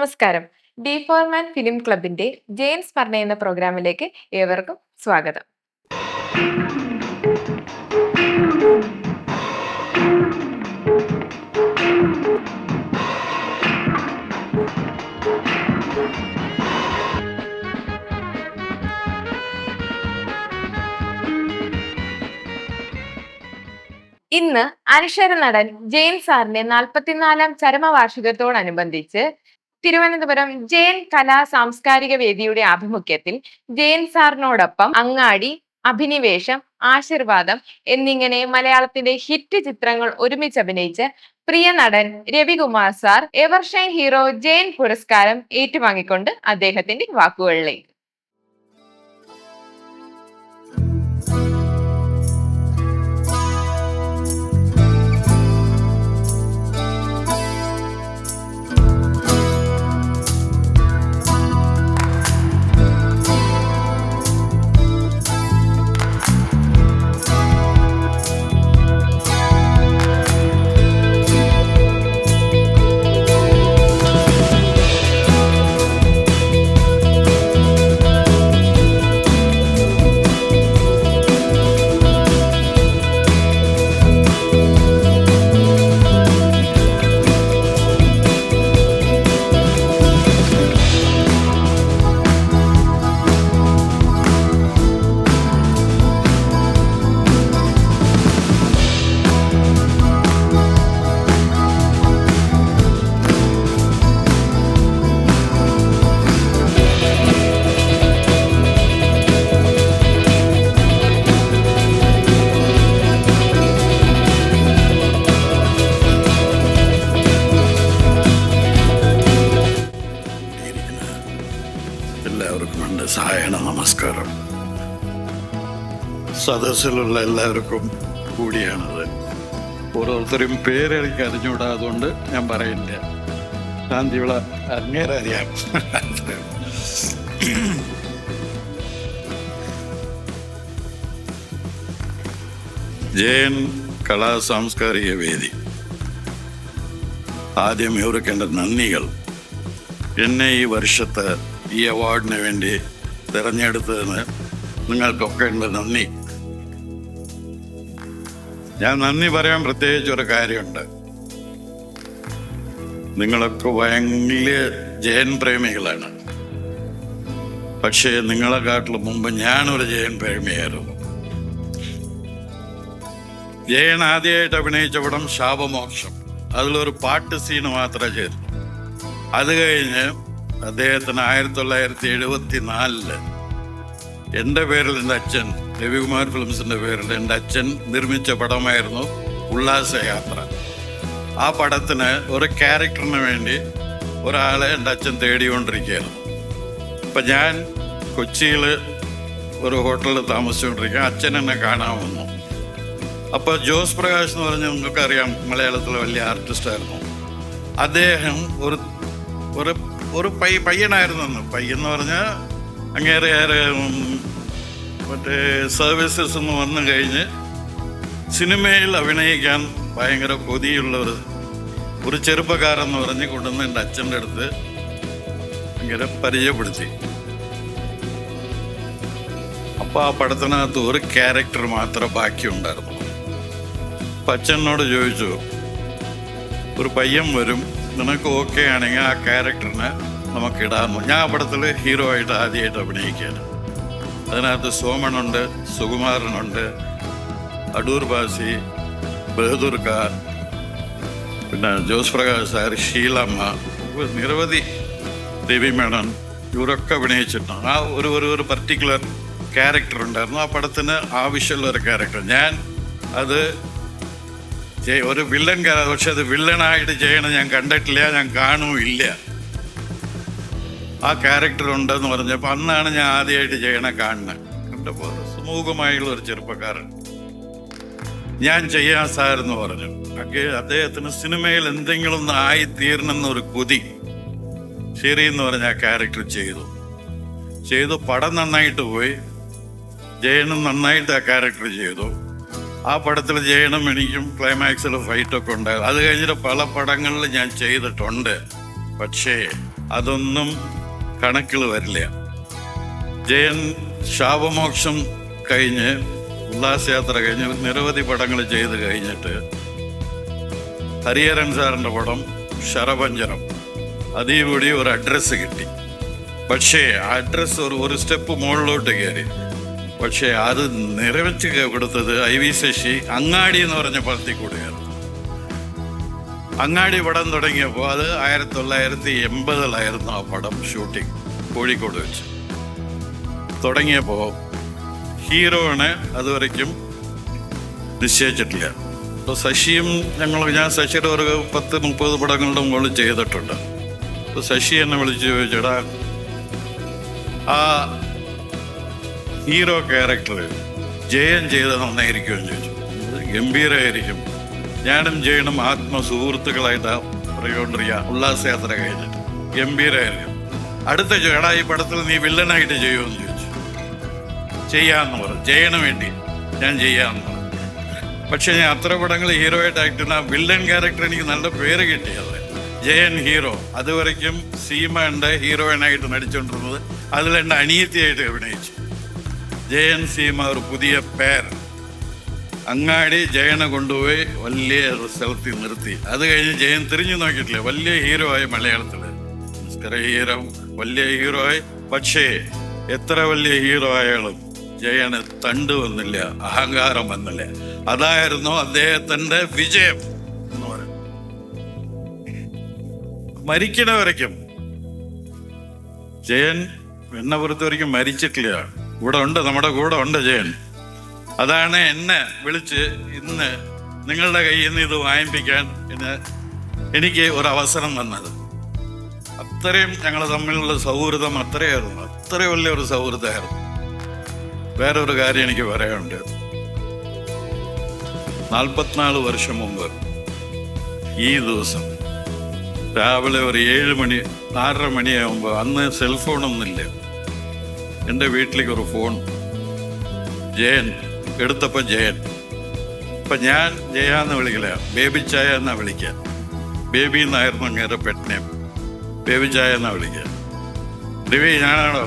നമസ്കാരം. ഡി ഫോർമാൻ ഫിലിം ക്ലബിന്റെ ജെയിൻസ് സ്മരണ എന്ന പ്രോഗ്രാമിലേക്ക് ഏവർക്കും സ്വാഗതം. ഇന്ന് അനശ്വര നടൻ ജെയിൻ സാറിന്റെ നാൽപ്പത്തിനാലാം ചരമവാർഷികത്തോടനുബന്ധിച്ച് തിരുവനന്തപുരം ജയൻ കലാ സാംസ്കാരിക വേദിയുടെ ആഭിമുഖ്യത്തിൽ ജയൻ സാറിനോടൊപ്പം അങ്ങാടി അഭിനിവേശം ആശീർവാദം എന്നിങ്ങനെ മലയാളത്തിന്റെ ഹിറ്റ് ചിത്രങ്ങൾ ഒരുമിച്ച് അഭിനയിച്ച് പ്രിയ നടൻ Ravikumar sir evershine hero Jayan പുരസ്കാരം ഏറ്റുവാങ്ങിക്കൊണ്ട് അദ്ദേഹത്തിന്റെ വാക്കുകളിലേക്ക് സദസ്സിലുള്ള എല്ലാവർക്കും കൂടിയാണത്. ഓരോരുത്തരും പേരെനിക്ക് അറിഞ്ഞുകൂടാ അതുകൊണ്ട് ഞാൻ പറയില്ല. ശാന്തിവിള അങ്ങേരെ അറിയാം. ജയൻ കലാ സാംസ്കാരിക വേദി. ആദ്യം ഇവർക്ക് എന്റെ നന്ദികൾ. എന്നെ ഈ വർഷത്തെ ഈ അവാർഡിന് വേണ്ടി തിരഞ്ഞെടുത്തതിന് നിങ്ങൾക്കൊക്കെ എന്റെ നന്ദി. ഞാൻ നന്ദി പറയാൻ പ്രത്യേകിച്ച് ഒരു കാര്യമുണ്ട്. നിങ്ങളൊക്കെ ഭയങ്കര ജയൻ പ്രേമികളാണ്. പക്ഷേ നിങ്ങളെക്കാട്ടിലും മുമ്പ് ഞാനൊരു ജയൻ പ്രേമിയായിരുന്നു. ജയൻ ആദ്യമായിട്ട് അഭിനയിച്ച പടം ശാപമോക്ഷം. അതിലൊരു പാട്ട് സീന് മാത്രമേ ചെയ്തു അത് കഴിഞ്ഞ് അദ്ദേഹത്തിന് ആയിരത്തി തൊള്ളായിരത്തി എഴുപത്തി നാലിൽ എന്റെ പേരിൽ എന്റെ അച്ഛൻ രവികുമാർ ഫിലിംസിന്റെ പേരിൽ എന്റെ അച്ഛൻ നിർമ്മിച്ച പടമായിരുന്നു ഉല്ലാസയാത്ര ആ പടത്തിന് ഒരു ക്യാരക്ടറിന് വേണ്ടി ഒരാളെ എന്റെ അച്ഛൻ തേടിക്കൊണ്ടിരിക്കുകയായിരുന്നു അപ്പം ഞാൻ കൊച്ചിയിൽ ഒരു ഹോട്ടലിൽ താമസിച്ചുകൊണ്ടിരിക്കുക അച്ഛൻ എന്നെ കാണാൻ വന്നു. അപ്പോൾ ജോസ് പ്രകാശ് എന്ന് പറഞ്ഞ നിങ്ങൾക്കറിയാം മലയാളത്തിലെ വലിയ ആർട്ടിസ്റ്റായിരുന്നു അദ്ദേഹം ഒരു ഒരു ഒരു പയ്യ പയ്യനായിരുന്നു എന്ന് പറഞ്ഞാൽ അങ്ങേറെ ഏറെ മറ്റേ സർവീസസ് എന്ന് വന്നു കഴിഞ്ഞ് സിനിമയിൽ അഭിനയിക്കാൻ ഭയങ്കര കൊതിയുള്ള ഒരു ചെറുപ്പക്കാരെന്ന് പറഞ്ഞ് കൊണ്ടുവന്ന് എന്റെ അച്ഛന്റെ അടുത്ത് ഭയങ്കര പരിചയപ്പെടുത്തി. അപ്പോൾ ആ പടത്തിനകത്ത് ഒരു ക്യാരക്ടർ മാത്രം ബാക്കിയുണ്ടായിരുന്നു അപ്പം അച്ഛനോട് ചോദിച്ചു ഒരു പയ്യൻ വരും നിനക്ക് ഓക്കെ ആണെങ്കിൽ ആ ക്യാരക്ടറിനെ നമുക്ക് ഇടാമെന്ന് ഞാൻ പടത്തിൽ ഹീറോ ആയിട്ട് ആദ്യമായിട്ട് അഭിനയിക്കുകയാണ്. അതിനകത്ത് സോമനുണ്ട് സുകുമാരനുണ്ട് അടൂർ ബാസി ബഹദൂർ ഖാൻ പിന്നെ ജോസ് പ്രകാശ് സാർ ഷീലമ്മ നിരവധി രവി മേണൻ ഇവരൊക്കെ അഭിനയിച്ചിട്ടുണ്ട്. ആ ഒരു ഒരു ഒരു പർട്ടിക്കുലർ ക്യാരക്ടർ ഉണ്ടായിരുന്നു. ആ പടത്തിന് ആവശ്യമുള്ള ഒരു ക്യാരക്ടർ ഞാൻ അത് ഒരു വില്ലൻ പക്ഷെ അത് വില്ലനായിട്ട് ചെയ്യണം ഞാൻ കണ്ടിട്ടില്ല ഞാൻ കാണുമില്ല. ആ ക്യാരക്ടർ ഉണ്ടെന്ന് പറഞ്ഞപ്പോൾ അന്നാണ് ഞാൻ ആദ്യമായിട്ട് ചെയ്യണ കാണുന്നത് കണ്ടപ്പോൾ സുമൂഖമായുള്ള ഒരു ചെറുപ്പക്കാരൻ. ഞാൻ ചെയ്യാൻ സാറെന്ന് പറഞ്ഞു. അദ്ദേഹത്തിന് സിനിമയിൽ എന്തെങ്കിലും ഒന്ന് ആയി തീരണമെന്നൊരു കൊതി. ശരി എന്ന് പറഞ്ഞ ആ ക്യാരക്ടർ ചെയ്തു. ചെയ്തു പടം നന്നായിട്ട് പോയി. ജയനും നന്നായിട്ട് ആ ക്യാരക്ടർ ചെയ്തു. ആ പടത്തിൽ ജയനും എനിക്കും ക്ലൈമാക്സിൽ ഫൈറ്റൊക്കെ ഉണ്ടായിരുന്നു അത് കഴിഞ്ഞിട്ട് പല പടങ്ങളിൽ ഞാൻ ചെയ്തിട്ടുണ്ട്. പക്ഷേ അതൊന്നും കണക്കിൽ വരില്ല. ജയൻ ശാപമോക്ഷം കഴിഞ്ഞ് ഉല്ലാസയാത്ര കഴിഞ്ഞ് നിരവധി പടങ്ങൾ ചെയ്ത് കഴിഞ്ഞിട്ട് ഹരിഹരൻ സാറിന്റെ പടം ശരഭഞ്ജനം. അതീകൂടി കൂടി ഒരു അഡ്രസ്സ് കിട്ടി. പക്ഷേ ആ അഡ്രസ്സ് ഒരു ഒരു സ്റ്റെപ്പ് മുകളിലോട്ട് കയറി. പക്ഷേ അത് നിറവേറ്റി കൊടുത്തത് ഐ വി ശശി അങ്ങാടി എന്ന് പറഞ്ഞ പടത്തിൽ കൂടെയാണ്. അങ്ങാടി പടം തുടങ്ങിയപ്പോൾ അത് ആയിരത്തി തൊള്ളായിരത്തി എൺപതിലായിരുന്നു ആ പടം ഷൂട്ടിംഗ് കോഴിക്കോട് വെച്ച്. തുടങ്ങിയപ്പോൾ ഹീറോയിനെ അതുവരയ്ക്കും നിശ്ചയിച്ചിട്ടില്ല. അപ്പോൾ ശശിയും ഞങ്ങൾ ഞാൻ ശശിയുടെ ഒരു പത്ത് മുപ്പത് പടങ്ങളുടെ മുകളിൽ ചെയ്തിട്ടുണ്ട്. അപ്പോൾ ശശി എന്നെ വിളിച്ച് ചോദിച്ചടാ ആ ഹീറോ ക്യാരക്ടർ ജയൻ ചെയ്ത നന്നായിരിക്കുമെന്ന് ചോദിച്ചു. ഗംഭീരമായിരിക്കും ഞാനും ജയനും ആത്മസുഹൃത്തുക്കളായിട്ട് പറയോണ്ടിരിക്കുക ഉല്ലാസയാത്ര കഴിഞ്ഞിട്ട്. ഗംഭീരമായിരിക്കും അടുത്ത ചേടാ ഈ പടത്തിൽ നീ വില്ലനായിട്ട് ചെയ്യുമെന്ന് ചോദിച്ചു. ചെയ്യാമെന്ന് പറഞ്ഞു. ജയന് വേണ്ടി ഞാൻ ചെയ്യാമെന്ന് പറഞ്ഞു. പക്ഷെ ഞാൻ അത്ര പടങ്ങൾ ഹീറോ ആയിട്ട് ആക്ട് ചെയ്യുന്ന വില്ലൻ ക്യാരക്ടർ എനിക്ക് നല്ല പേര് കിട്ടിയത് ജയൻ ഹീറോ. അതുവരയ്ക്കും സീമ ഉണ്ട് ഹീറോയിനായിട്ട് നടിച്ചുകൊണ്ടിരുന്നത് അതിൽ എന്റെ അനിയത്തിയായിട്ട് അഭിനയിച്ചു. ജയൻ സീമ ഒരു പുതിയ പേർ അങ്ങാടി ജയനെ കൊണ്ടുപോയി വലിയ സ്ഥലത്തിൽ നിർത്തി. അത് കഴിഞ്ഞ് ജയൻ തിരിഞ്ഞു നോക്കിയിട്ടില്ല. വലിയ ഹീറോ ആയി മലയാളത്തിൽ ഹീറോ വലിയ ഹീറോ ആയി. പക്ഷേ എത്ര വലിയ ഹീറോ ആയാലും ജയന് തണ്ട് വന്നില്ല അഹങ്കാരം വന്നില്ല. അതായിരുന്നു അദ്ദേഹത്തിന്റെ വിജയം എന്ന് പറയുന്നത്. മരിക്കണ വരയ്ക്കും ജയൻ വെണ്ണപുരത്ത് മരിച്ചിട്ടില്ല. ഇവിടെ ഉണ്ട് നമ്മുടെ കൂടെ ഉണ്ട് ജയൻ. അതാണ് എന്നെ വിളിച്ച് ഇന്ന് നിങ്ങളുടെ കയ്യിൽ നിന്ന് ഇത് വായിപ്പിക്കാൻ എനിക്ക് ഒരു അവസരം തന്നത്. അത്രയും ഞങ്ങൾ തമ്മിലുള്ള സൗഹൃദം അത്രയായിരുന്നു. അത്ര വലിയൊരു സൗഹൃദമായിരുന്നു. വേറൊരു കാര്യം എനിക്ക് പറയാനുണ്ട്. നാൽപ്പത്തിനാല് വർഷം മുമ്പ് ഈ ദിവസം രാവിലെ ഒരു ഏഴ് മണി ആറര മണിയാകുമ്പോൾ അന്ന് സെൽഫോണൊന്നുമില്ല എന്റെ വീട്ടിലേക്ക് ഒരു ഫോൺ ജയൻ എടുത്തപ്പോൾ ജയൻ. ഇപ്പം ഞാൻ ജയ എന്ന് വിളിക്കില്ല ബേബി ചായ എന്നാ വിളിക്കുക. ബേബി എന്നായിരുന്നു അങ്ങേരെ പെട്ടിനെ ബേബി ചായ എന്നാ വിളിക്കുക. രവി ഞാനാണോ?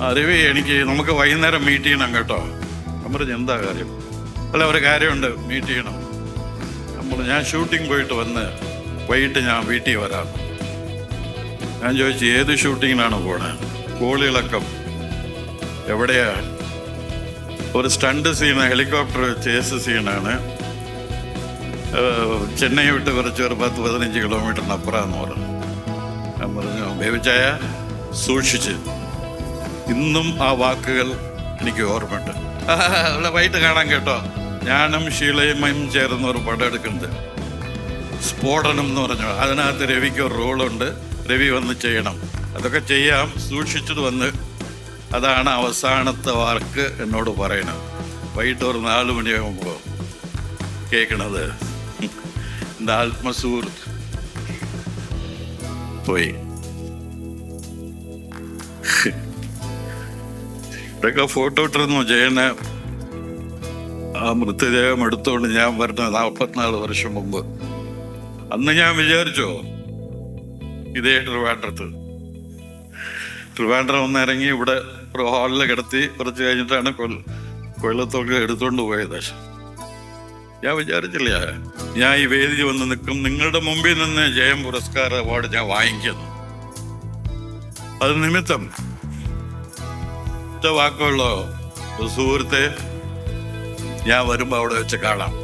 ആ രവി എനിക്ക് നമുക്ക് വൈകുന്നേരം മീറ്റ് ചെയ്യണം കേട്ടോ. നമ്മൾ എന്താ കാര്യം? അല്ല ഒരു കാര്യമുണ്ട് മീറ്റ് ചെയ്യണം. നമ്മൾ ഞാൻ ഷൂട്ടിംഗ് പോയിട്ട് വന്ന് വൈകിട്ട് ഞാൻ വീട്ടിൽ വരാം. ഞാൻ ചോദിച്ചു ഏത് ഷൂട്ടിങ്ങിനാണ് പോണേ? കോളിളക്കം എവിടെയാ? ഒരു സ്റ്റണ്ട് സീൻ ഹെലികോപ്റ്റർ ചേസ് സീനാണ്. ചെന്നൈ വിട്ട് കുറച്ച് ഒരു പത്ത് പതിനഞ്ച് കിലോമീറ്ററിന് അപ്പുറമെന്ന് പറഞ്ഞു. ഞാൻ പറഞ്ഞു ബേബിച്ചായ സൂക്ഷിച്ച്. ഇന്നും ആ വാക്കുകൾ എനിക്ക് ഓർമ്മയുണ്ട്. അവിടെ വൈകിട്ട് കാണാൻ കേട്ടോ. ഞാനും ഷീലയുമയും ചേർന്ന് ഒരു പടം എടുക്കുന്നുണ്ട്. സ്ഫോടനം എന്ന് പറഞ്ഞു. അതിനകത്ത് രവിക്ക് ഒരു റോളുണ്ട് രവി വന്ന് ചെയ്യണം. അതൊക്കെ ചെയ്യാം. സൂക്ഷിച്ചത് വന്ന് അതാണ് അവസാനത്തെ വാക്ക് എന്നോട് പറയണം വൈകിട്ട് ഒരു നാല് മണിയാകുമ്പോൾ കേൾക്കണത് എന്റെ ആത്മസുഹൃത്ത് പോയി. ഇവിടെയൊക്കെ ഫോട്ടോ ഇട്ടിരുന്നു ജയന്. ആ മൃതദേഹം എടുത്തുകൊണ്ട് ഞാൻ വരുന്ന നാൽപ്പത്തിനാല് വർഷം മുമ്പ്. അന്ന് ഞാൻ വിചാരിച്ചോ ഇതേ ട്രിവാൻഡ്രത്ത്. ട്രിവാൻഡ്രം ഒന്ന് ഇറങ്ങി ഇവിടെ ഒരു ഹാളിൽ കിടത്തി കുറച്ച് കഴിഞ്ഞിട്ടാണ് കൊല്ല കൊല്ലത്തൊക്കെ എടുത്തുകൊണ്ട് പോയത്. ഞാൻ വിചാരിച്ചില്ല. ഞാൻ ഈ വേദിയിൽ വന്ന് നിൽക്കും. നിങ്ങളുടെ മുമ്പിൽ നിന്ന് ജയം പുരസ്കാര അവാർഡ് ഞാൻ വാങ്ങിക്കുന്നു. അത് നിമിത്തം ഒറ്റ വാക്കുള്ളോ. സുഹൃത്തെ ഞാൻ വരുമ്പോൾ അവിടെ വെച്ച് കാണാം.